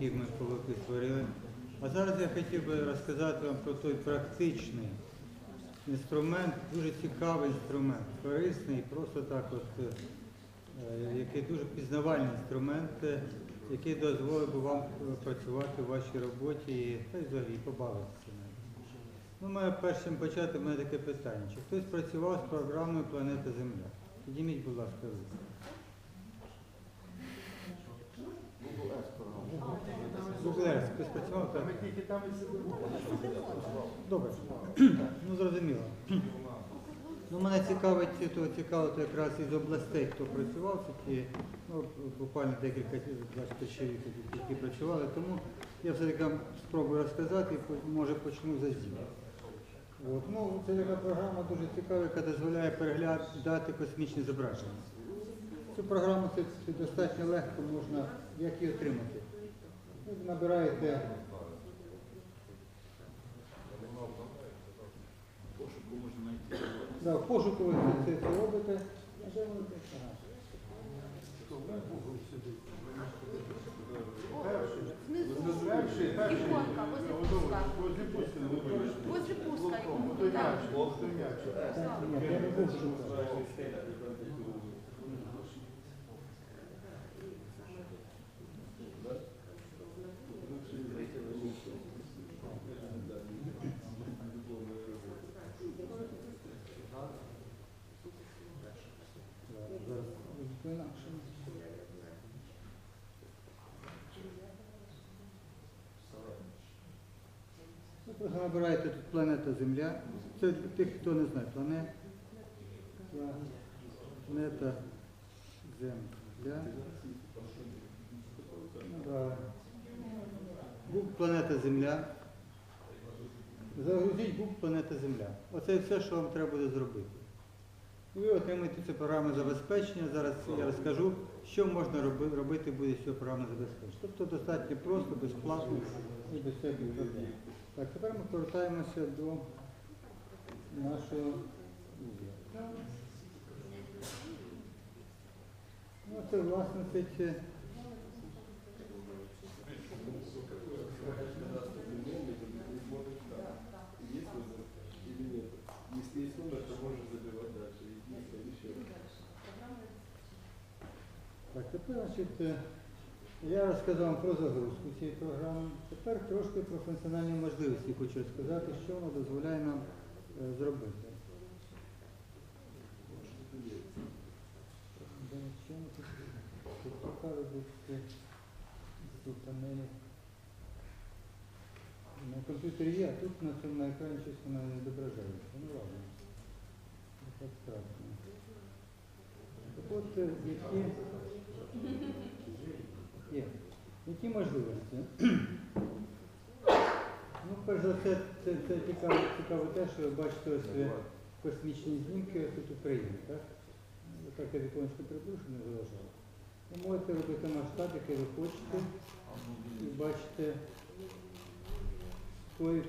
які ми колоки створили. А зараз я хотів би розказати вам про той практичний інструмент, дуже цікавий інструмент, корисний, просто так от, е, який дуже пізнавальний інструмент, е, який дозволив би вам е, працювати в вашій роботі і та взагалі побавитися. Ну, маю першим почати, в мене таке питання. Чи хтось працював з програмою Планета Земля? Підніміть, будь ласка, руку. Google Earth, хтось працював так? І. Добре. Ну зрозуміло. Ну, мене цікавить, то цікаво якраз із областей, хто працював, такі, ну, буквально декілька 20 чоловік, які працювали. Тому я все-таки спробую розказати і може почну за. От. Ну, це така програма дуже цікава, яка дозволяє переглядати космічні зображення. Цю програму це, достатньо легко можна, як її отримати. Ви набираєте Да, в пошуку ви це, це робите. А де воно тут? Перший, перший. Иконка возле пуска. Возле пуска. Возле пуска. Да ні, я не буду шукати. Зараз, зараз, по-інакшому. Ви просто набираєте тут планета Земля. Це для тих, хто не знає. Планета, планета Земля. Google планета Земля. Загрузіть Google планета Земля. Оце все, що вам треба буде зробити. Ви отримаєте це програмне забезпечення. Зараз я розкажу, що можна роби- робити буде з цього програмного забезпечення. Тобто достатньо просто, безплатно і без всяких. Так, тепер ми повертаємося до нашого. Ну, це власне ці- Если есть номер, то можно забивать дальше. Так, тепер, значить, е, я розказав вам про загрузку цієї програми. Тепер трошки про функціональні можливості хочу розказати, що воно дозволяє нам е, зробити. На комп'ютері є, а тут на цьому екрані щось воно не відображається. Ну ладно. Так страшно. Так от, е, які Є. Які можливості? Ну, перш за все, це, це цікаво, цікаво те, що ви бачите ось космічні знімки тут України, так? Ну, Так я віконечко прибув, щоб не заважало. Ви можете робити масштаб, який ви хочете, і бачите той е,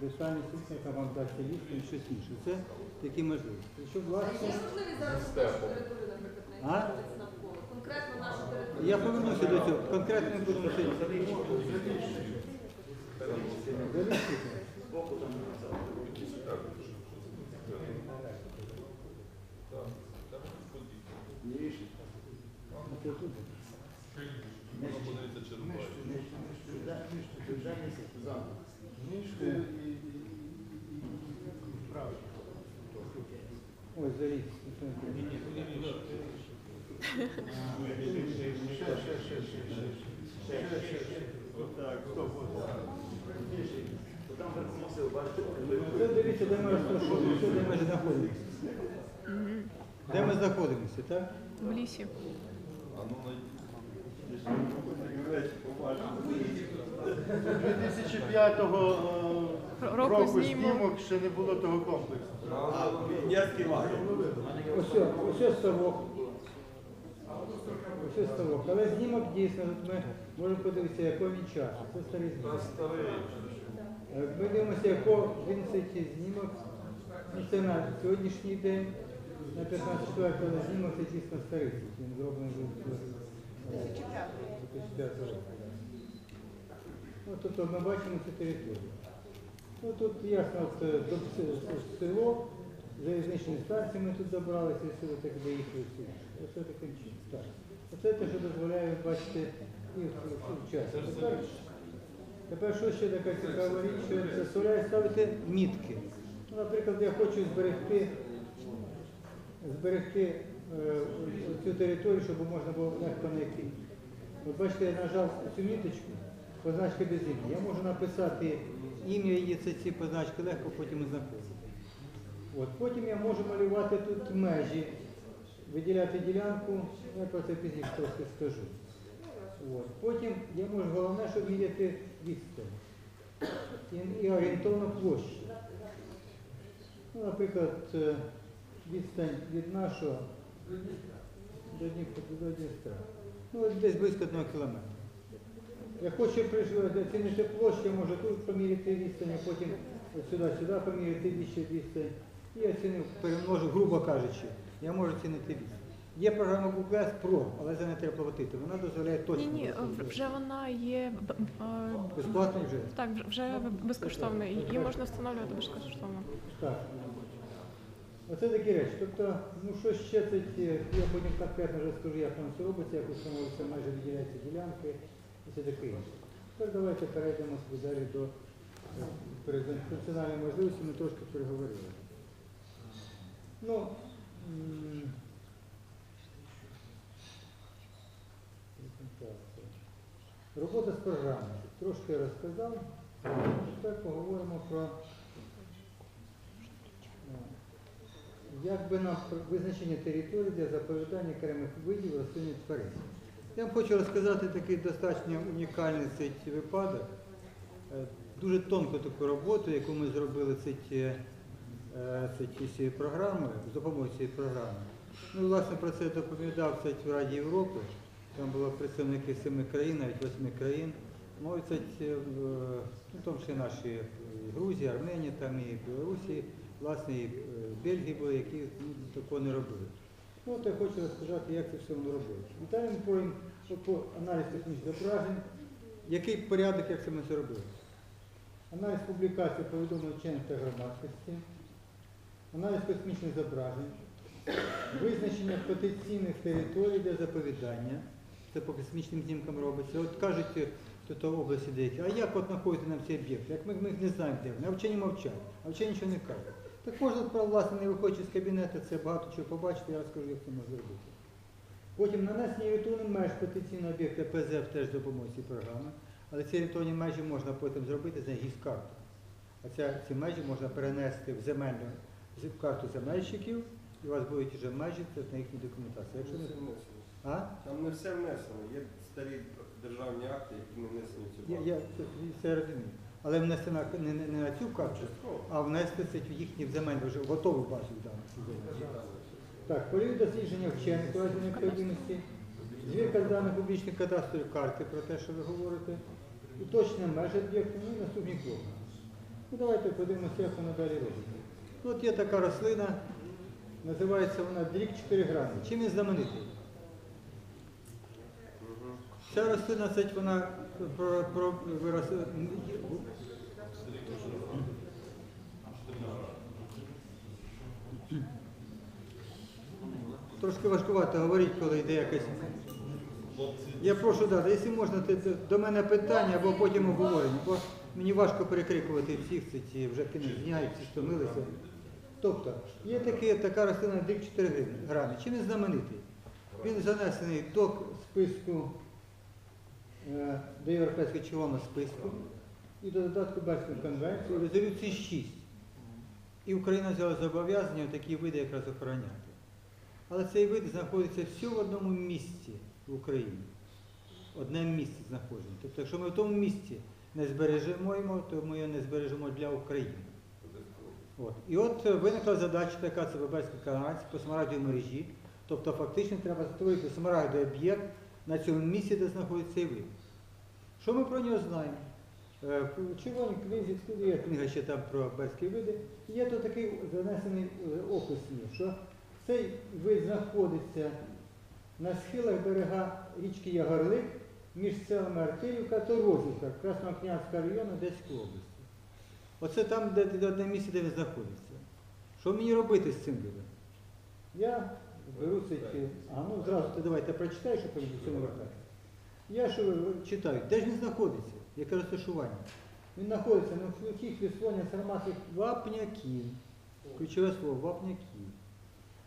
детальний сісня, яка вам дасть ліс і щось інше. Це такі можливості. Що, власне, Є можливість зараз територію, наприклад, А? Конкретно нашу територію. я повернуся до цього. Конкретно будемо сидіти. Ой, заліз. Це дивіться, де ми що, де ми знаходимося. Де ми знаходимося, так? В лісі. До 2005 е, Року року знімок. ще не було того комплексу. Ось, ось ось ставок. Але знімок дійсно, от ми можемо подивитися, якого він часу. Це старий знімок. Е, Ми дивимося, якого він цей знімок. Ну, це на сьогоднішній день, на 15 четвертого але знімок це дійсно старий. Він зроблений був е, 2005 року. Ну, тобто ми бачимо цю територію. Ну, тут ясно, от, е, до село, залізничні станції ми тут забралися, і сюди так доїхали сюди. Оце таким чином. Оце те, що дозволяє, бачите, і в, в. Тепер, тепер що ще така цікава річ, що це дозволяє ставити мітки. Ну, наприклад, я хочу зберегти, зберегти е, цю територію, щоб можна було легко знайти. От бачите, я нажав цю міточку, позначка без ім'я. Я можу написати ім'я її, це ці позначки легко потім знаходити. От, потім я можу малювати тут межі, виділяти ділянку, ну, я про це пізніше трохи скажу. От. Потім я можу головне, щоб міряти відстань і, і орієнтовну площу. Ну, наприклад, е, відстань від нашого до Дністра. Ну, десь близько одного кілометра. Я хочу оцінити площу, я можу тут поміряти відстань, а потім сюди, сюди поміряти більше відстань. І оцінив, перемножу, грубо кажучи, я можу оцінити відстань. Є програма Google Pro, але за неї треба платити. Вона дозволяє точно. Ні, ні, вже вона є е, вже? так, вже безкоштовно. Її можна встановлювати безкоштовно. Так. Оце такі речі. Тобто, ну що ще це, я потім конкретно вже скажу, як воно це робиться, як установиться майже виділяються ділянки і все таке інше. Тепер давайте перейдемо далі до е, функціональної можливості, ми трошки переговорили. Ну. Робота з програмою. Трошки я розказав. Тепер поговоримо про е, як би нам визначення території для заповідання окремих видів рослин і тварин. Я вам хочу розказати такий достатньо унікальний цей випадок. Е, Дуже тонку таку роботу, яку ми зробили це е, всі програми, з допомогою цієї програми. Ну, власне, про це доповідав це в Раді Європи. Там було представники семи країн, навіть восьми країн. Мовить, це, ну, тому числі наші е, Грузія, Арменія, там і Білорусі, власне, і е, Бельгії були, які ну, такого не робили. Ну, от я хочу розказати, як це все воно робилося. І далі ми пройдемо по аналіз технічних зображень. Який порядок, як це ми це робили? Аналіз публікацій повідомлень вчених та громадськості, аналіз космічних зображень, визначення потенційних територій для заповідання. Це по космічним знімкам робиться. От кажуть, тут в області деякі, а як от знаходити нам ці об'єкти? Як ми, ми не знаємо, де вони, а вчені мовчать, а вчені нічого не кажуть. Так можна, власне, не виходячи з кабінету, це багато чого побачити, я розкажу, як це можна зробити. Потім нанесення орієнтовних меж потенційного об'єкта ПЗФ теж допомогою цієї програми, але ці орієнтовні межі можна потім зробити за гіскарту. А ця, ці межі можна перенести в земельну в карту земельщиків, і у вас будуть вже межі це на їхній документації. Якщо не а? Там не все внесено. Є старі державні акти, які не внесені в цю Я, я це, це розумію. Але внести на, не, не, не на цю карту, Частково. а внести це в їхні земельну вже готову базу даних. Так, полів дослідження вчених разі необхідності, звірка даних публічних кадастрових карти про те, що ви говорите, уточнення межі об'єкту, ну і наступні кроки. Ну давайте подивимося, як воно далі робиться. От є така рослина, називається вона дрік 4 грами. Чим він знаменитий? Ця рослина, це вона про, про, вирос... Трошки важкувато говорити, коли йде якась. Я прошу дати, якщо можна, до мене питання або потім обговорення, мені важко перекрикувати всіх це ці вже кінець дня і стомилися. Тобто, є такі, така рослина дріб 4 гривні- грами. Чим він знаменитий? Він занесений до списку е, до Європейського червоного списку і до додатку Бельської конвенції резолюції 6. І Україна взяла зобов'язання такі види якраз охороняти. Але цей вид знаходиться все в одному місці в Україні. Одне місце знаходження. Тобто, якщо ми в тому місці не збережемо то ми його не збережемо для України. От. І от е, виникла задача така, це Бабельська канадська по смарагдовій мережі. Тобто фактично треба створити смарагдовий об'єкт на цьому місці, де знаходиться цей вид. Що ми про нього знаємо? Е, В червоній книзі є книга ще там про берські види. Є тут такий занесений е, опис що цей вид знаходиться на схилах берега річки Ягорлик між селами Артемівка та Розівка, Краснокнянського району Одеської області. Оце там, де, де одне місце, де він знаходиться. Що мені робити з цим людям? Я беру ті- а ну зразу ти давайте прочитай, щоб до цього вертати. Я що читаю, де ж він знаходиться? Яке розташування? Він знаходиться на сухих висловленнях сарматських вапняків. Ключове слово вапняків.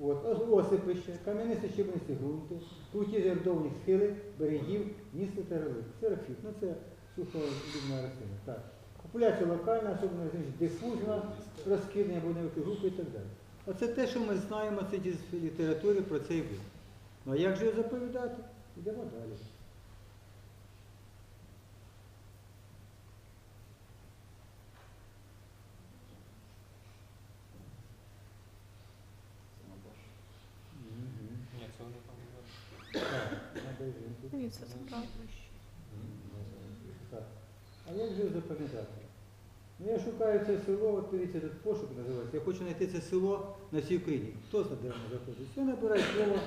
От, осипище, кам'янисті щебенисті ґрунти, круті жердовні схили, берегів, місце та релик. Серафіт, ну це сухолюбна рослина. Так. Популяція локальна, особливо дифузна, розкидання невеликі групи і так далі. Оце те, що ми знаємо це з літератури про цей вид. Ну а як же його заповідати? Йдемо далі. Мгм. Ні, це вже там. Так, надо Ні, це. Так. А як же запам'ятати? Ну, я шукаю це село, от дивіться, тут пошук називається. Я хочу знайти це село на всій Україні. Хто знає, де воно знаходиться? Я набираю слово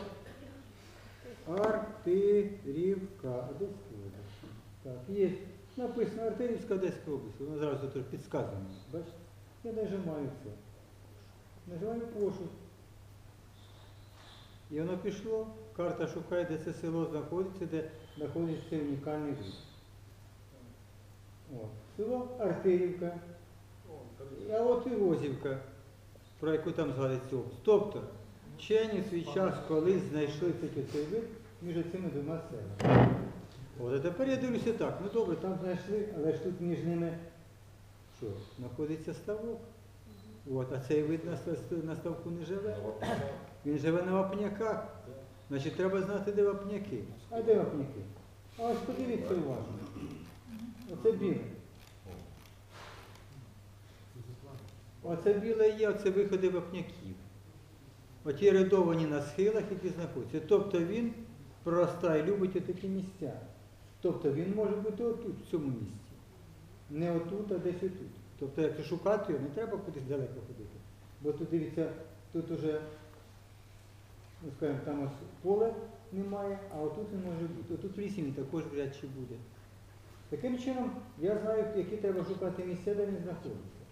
Артирівка. Одеська область. Так, є. Написано Артирівська Одеська область. Воно зразу тут підсказано. Бачите? Я нажимаю це. Нажимаю пошук. І воно пішло. Карта шукає, де це село знаходиться, де знаходиться цей унікальний вид. Село Артирівка. А от і Розівка, про яку там згадується. Тобто, вчені свій час колись знайшли цей вид між цими двома селами. От, а тепер я дивлюся так, ну добре, там знайшли, але ж тут між ними що, знаходиться ставок. От, а цей вид на ставку не живе. Він живе на вапняках. Значить, треба знати, де вапняки. А де вапняки? А ось подивіться уважно. Оце біле. Оце біле є, оце виходи вапняків. Оті рядовані на схилах, які знаходяться. Тобто він проростає, любить отакі місця. Тобто він може бути отут, в цьому місці. Не отут, а десь отут. Тобто, якщо шукати його, не треба кудись далеко ходити. Бо тут дивіться, тут уже, скажімо, там ось поле немає, а отут він може бути. Отут в він також вряд чи буде. Таким чином, я знаю, які треба шукати місця, де він знаходиться.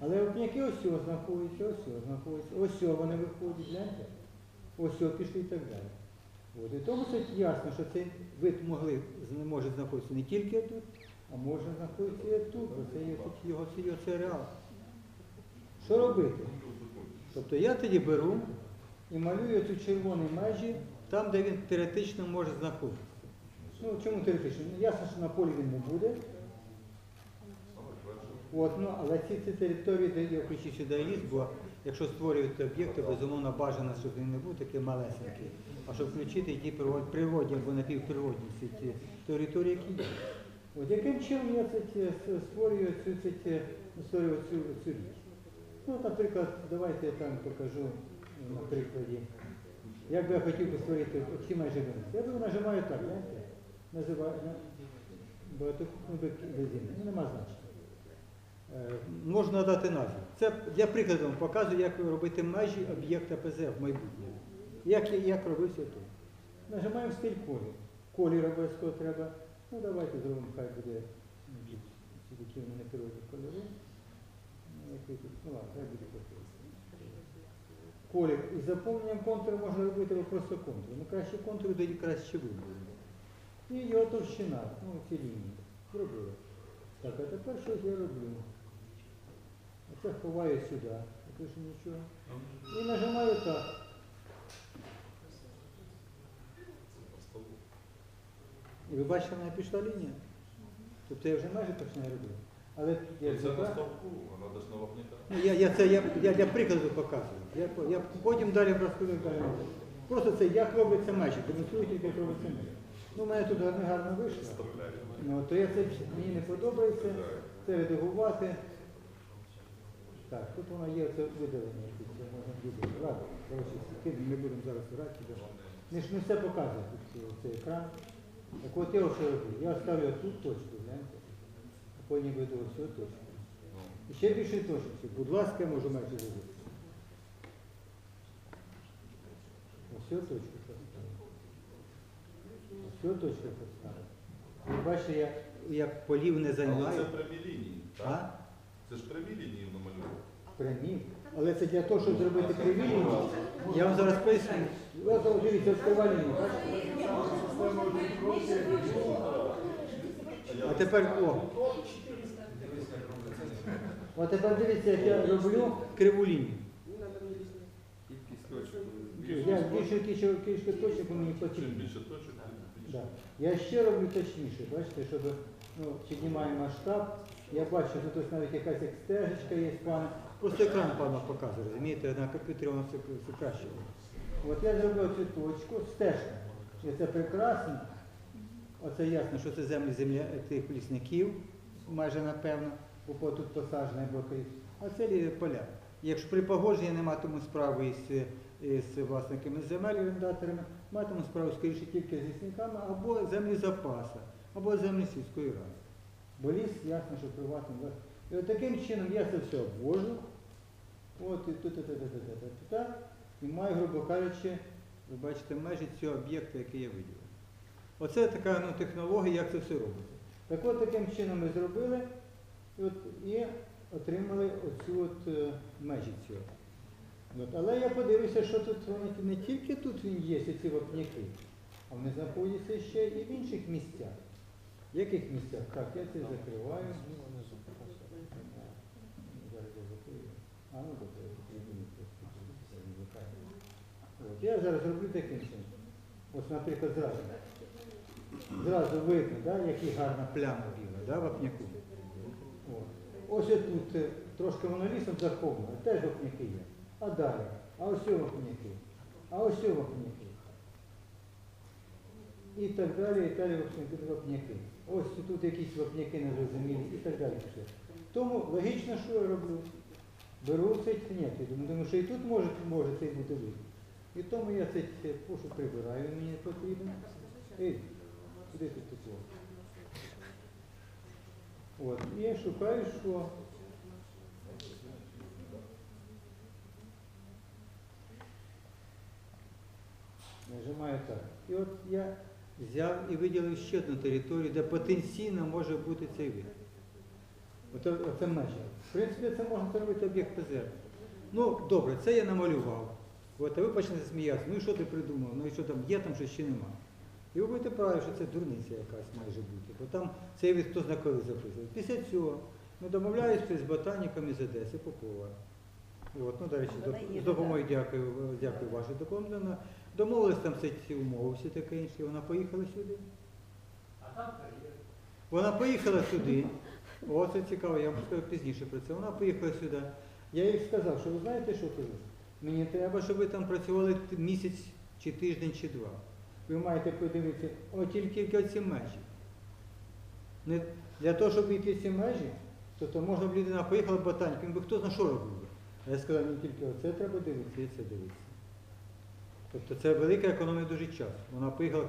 Але опняки ось цього знаходяться, ось цього знаходяться, ось цього вони виходять, гляньте, ось цього пішли і так далі. От. І тому це ясно, що цей вид могли, може знаходитися не тільки тут, а може знаходитися і тут, бо це є тут його, його це реал. Що робити? Тобто я тоді беру і малюю цю червоні межі там, де він теоретично може знаходитися. Ну, чому теоретично? Ну, Ясно, що на полі він не буде. От, ну, але ці, ці території, де я включу сюди ліс, бо якщо створюєте об'єкти, безумовно бажано, щоб він не був такий малесенький, а щоб включити і ті природ- природні або напівприродні всі ті території, які є. От яким чином я це створюю цю, цю, цю, цю річ? Ну, наприклад, давайте я там покажу на прикладі. Як би я хотів би створити майже винеси. Я би нажимаю так, знаєте, називаю на багато ну. Ну, нема значення. Е, Можна дати назву. Це для прикладу показую, як робити межі об'єкта ПЗ в майбутньому. Як, як робився тут. Нажимаємо стиль колір. Колір обов'язково треба. Ну давайте зробимо, хай буде такі в мене природні кольори. Ну, ладно, хай буде такий. Колір. І заповненням контуру можна робити або просто контур. Ну краще контур, тоді краще видно. І його товщина, ну ці лінії. Зробили. Так, а тепер щось я роблю. Оце ховаю сюди. Я пишу нічого. І нажимаю так. І ви бачите, в мене пішла лінія. Тобто я вже майже починаю робити. Але я Це на забрав. ставку, вона на вапняка. Ну, я, я, це, я, я для прикладу показую. Я, по- я потім далі розповім далі. Просто це як робиться межі, демонструю тільки як робиться межі. Ну, у мене тут гарно, гарно вийшло. Ну, то я це мені не подобається, це редагувати. Так, тут воно є це видалення, тут це можна видалити. Ладно, коротше, скинемо, не будемо зараз грати. Не, ж- не все показує тут цей екран. Так от я що роблю? Я ставлю тут точку, гляньте, а веду ось цю точку. І ще більше точки. Будь ласка, я можу майже зробити. Ось цю точку поставити. Ось цю. Ви бачите, я, як полів не Але це прямі лінії, А? так? Це ж прямі лінії намалювали. Прямі. Але це для того, щоб зробити криві лінії. Я вам зараз поясню. Дивіться, ось крива лінія. бачите? А тепер о. А тепер дивіться, як я роблю криву лінію. Я більше кілька кілька точок мені потрібно. більше точок, більше. Да. Я ще роблю точніше, бачите, щоб ну, піднімаю масштаб. Я бачу, що тут навіть якась як стежечка є, пане. Просто екран пана показує, розумієте, на комп'ютері воно все, все краще. От я зробив цю точку, стежка. І це прекрасно. Оце ясно, що це землі земля тих лісників, майже напевно, бо тут посаджені боки. А це поля. Якщо при погодженні не матиму справи із, із власниками земель, орендаторами, матиму справу скоріше тільки з лісниками або землі запаса, або землі сільської ради. Бо ліс, ясно, що приватний власник. І от таким чином я це все обвожу. От і тут, тут, тут, тут, тут, тут, тут, і маю, грубо кажучи, ви бачите, межі цього об'єкта, який я виділив. Оце така ну, технологія, як це все робиться. Так от таким чином ми зробили і, от, і отримали оцю от е, межі цього. От. Але я подивився, що тут вони не тільки тут він є, ці вапняки, а вони знаходяться ще і в інших місцях. В яких місцях? Так, я це закриваю. Зараз я закрию. А ну добре, я зараз роблю таким чином. Ось, наприклад, зразу. Зразу видно, да, які гарна пляма біла, да, вапняку. От. Ось тут е, трошки воно лісом заховано, теж вапняки є. А далі, а ось вапняки, а ось вапняки. І так далі, і далі вапняки. Ось тут якісь вапняки незрозумілі і так далі. Тому логічно, що я роблю? Беру цей ні, думаю, що і тут може, може цей бути видно. І тому я цей пошук прибираю, мені потрібно. Ей, куди тут тепло? От, і я шукаю, що нажимаю так. І от я взяв і виділив ще одну територію, де потенційно може бути цей вид. Оце, оце межа. В принципі, це можна зробити об'єкт ПЗР. Ну, добре, це я намалював. От, а ви почнете сміятися, ну і що ти придумав, ну і що там є, там що ще нема. І ви будете праві, що це дурниця якась майже бути. Бо там цей від хто зна коли записував. Після цього ми домовляємося з ботаніком із Одеси Попова. От, ну, до речі, з допомогою дякую, дякую вашій допомозі. Домовились там все ці умови, всі таке інше. Вона поїхала сюди. Вона поїхала сюди. О, це цікаво, я вам скажу пізніше про це. Вона поїхала сюди. Я їй сказав, що ви знаєте, що кажу? Мені треба, щоб ви там працювали місяць чи тиждень, чи два. Ви маєте подивитися, о, тільки ці межі. Не, для того, щоб йти ці межі, то, то можна б людина поїхала в ботаніку, він би хто зна що робив. А я сказав, мені тільки оце треба дивитися і це дивитися. Тобто це велика економія дуже часу. Вона поїхала